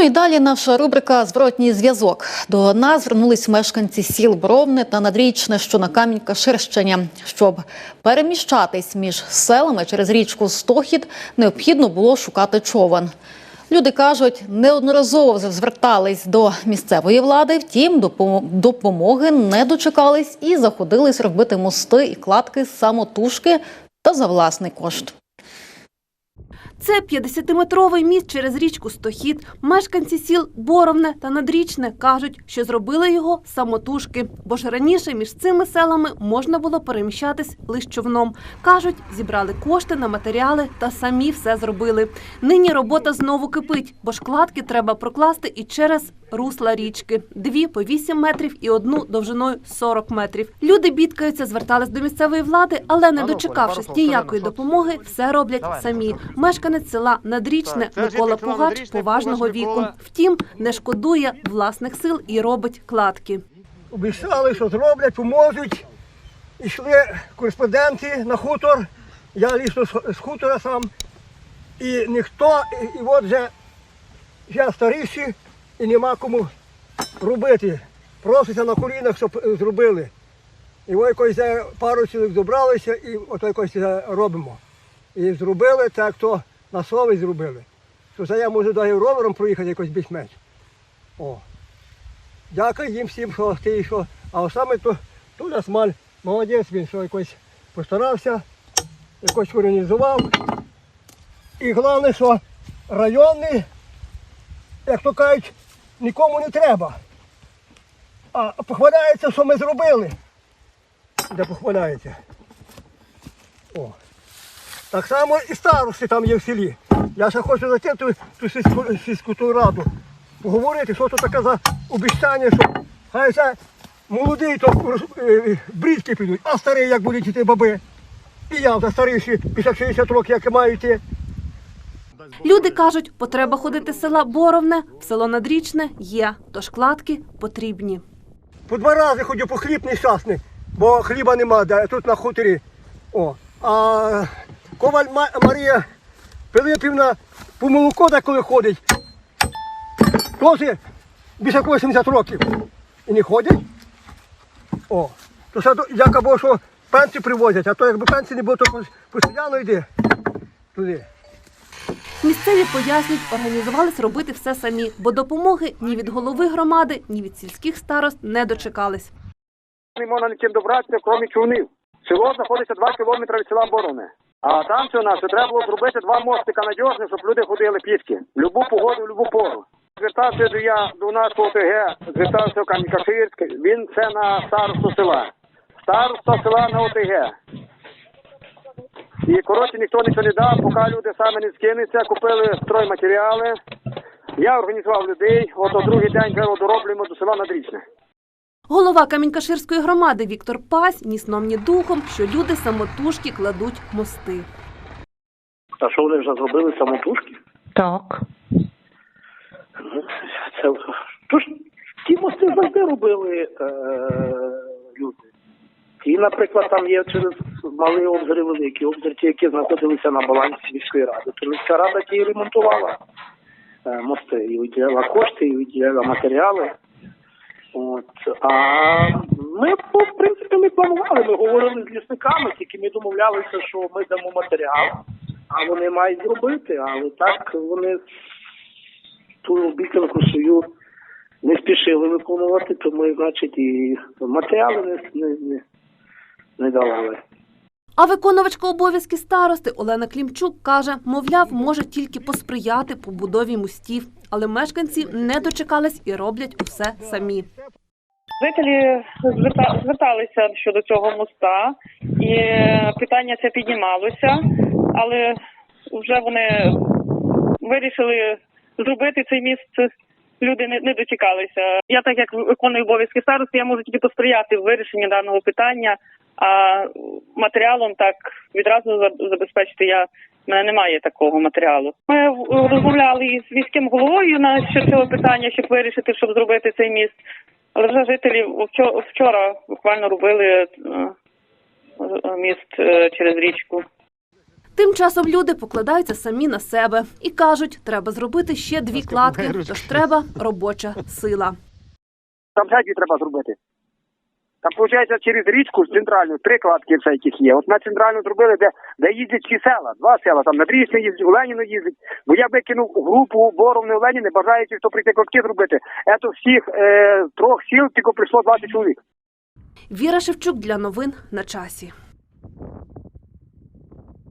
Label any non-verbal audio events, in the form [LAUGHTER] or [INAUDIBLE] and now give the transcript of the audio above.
Ну і далі наша рубрика Зворотній зв'язок. До нас звернулись мешканці сіл Боровне та Надрічне, що на камінь Ширщині. Щоб переміщатись між селами через річку Стохід, необхідно було шукати човен. Люди кажуть, неодноразово звертались до місцевої влади, втім допо- допомоги не дочекались і заходились робити мости і кладки самотужки та за власний кошт. Це 50-метровий міст через річку Стохід. Мешканці сіл Боровне та Надрічне кажуть, що зробили його самотужки, бо ж раніше між цими селами можна було переміщатись лише човном. Кажуть, зібрали кошти на матеріали та самі все зробили. Нині робота знову кипить, бо ж кладки треба прокласти і через русла річки. Дві по 8 метрів і одну довжиною 40 метрів. Люди бідкаються, звертались до місцевої влади, але не дочекавшись ніякої допомоги, все роблять самі. прошу. Мешканець села Надрічне Микола Пугач поважного віку. Втім, не шкодує власних сил і робить кладки. Обіцяли, що зроблять, поможуть. Ішли кореспонденти на хутор. Я лісно з хутора сам. І ніхто, і, от вже я старіший і нема кому робити. Проситься на колінах, щоб е, зробили. І ось якось пару чоловік зібралися і ото якось е, робимо. І зробили так, то на совість зробили. Що це я можу навіть ровером проїхати якось більш-менш. О. Дякую їм всім, що ти що. А саме то, то нас молодець, він що якось постарався, якось організував. І головне, що районний, як то кажуть, нікому не треба. А похваляється, що ми зробили. Де похваляється. О. Так само і старости там є в селі. Я ще хочу зайти ту, ту сільську, сільську ту раду, поговорити, що це таке за обіцяння, що хай це молодий, то е, брідки підуть, а старий як будуть йти баби. І я вже старіший, після 60 років, як маю йти. Люди кажуть, потреба ходити з села Боровне в село Надрічне є, тож кладки потрібні. По два рази ходю по хліб нещасний, бо хліба нема, де, тут на хуторі. О. А коваль Марія Пилипівна по молоко деколи ходить. Теж більше 80 років. І не ходять. О. То це як або що пенсію привозять, а то якби пенсії не було, то пос- постійно йди туди. Місцеві пояснюють, організувались робити все самі, бо допомоги ні від голови громади, ні від сільських старост не дочекались. не можна нічим добратися, крім човнів. Село знаходиться 2 кілометри від села Борони. А там все наше треба було зробити два мостика надіжні, щоб люди ходили пішки. Любу погоду, любу пору. Звертався до я до нас ОТГ, звертався в Кам'янка-Ширськ, він це на старосту села. Староста села на ОТГ. І коротше ніхто нічого не дав, поки люди самі не скинуться, купили стройматеріали. Я організував людей, от другий день кажу, дороблюємо до села Надрічне. Голова Камінькаширської громади Віктор Пась ні сном, ні духом, що люди самотужки кладуть мости. А що вони вже зробили самотужки? Так. Це тож ті мости завжди робили е, люди. І, наприклад, там є через малий обзір і великий обзір, ті, які знаходилися на балансі міської ради. То міська рада ті ремонтувала е, мости, і виділяла кошти, і виділяла матеріали. От. А ми, ну, в принципі, ми планували, ми говорили з лісниками, тільки ми домовлялися, що ми дамо матеріал, а вони мають зробити, але так вони ту обіцянку свою не спішили виконувати, тому, значить, і матеріали не, не, не, не давали. А виконувачка обов'язки старости Олена Клімчук каже, мовляв, може тільки посприяти побудові мостів, але мешканці не дочекались і роблять усе самі. Жителі зверта- зверталися щодо цього моста, і е, питання це піднімалося, але вже вони вирішили зробити цей міст. Люди не, не дочекалися. Я, так як виконую обов'язки старости, я можу тільки посприяти в вирішенні даного питання. А матеріалом так відразу забезпечити я в мене немає такого матеріалу. Ми розмовляли із міським головою на що цього питання, щоб вирішити, щоб зробити цей міст. Але вже жителі вчора буквально робили е, міст е, через річку. Тим часом люди покладаються самі на себе і кажуть, треба зробити ще дві кладки, тож треба [LAUGHS] робоча сила. Там дві треба зробити. Там, виходить, через річку центральну три кладки все яких є. От на центральну зробили, де, де їздять всі села, два села, там на Дрічне їздять, у Леніну їздять. Бо я викинув групу Боровни в Леніни, бажаючи, хто прийти кладки зробити. Ето всіх е, трьох сіл тільки прийшло 20 чоловік. Віра Шевчук для новин на часі.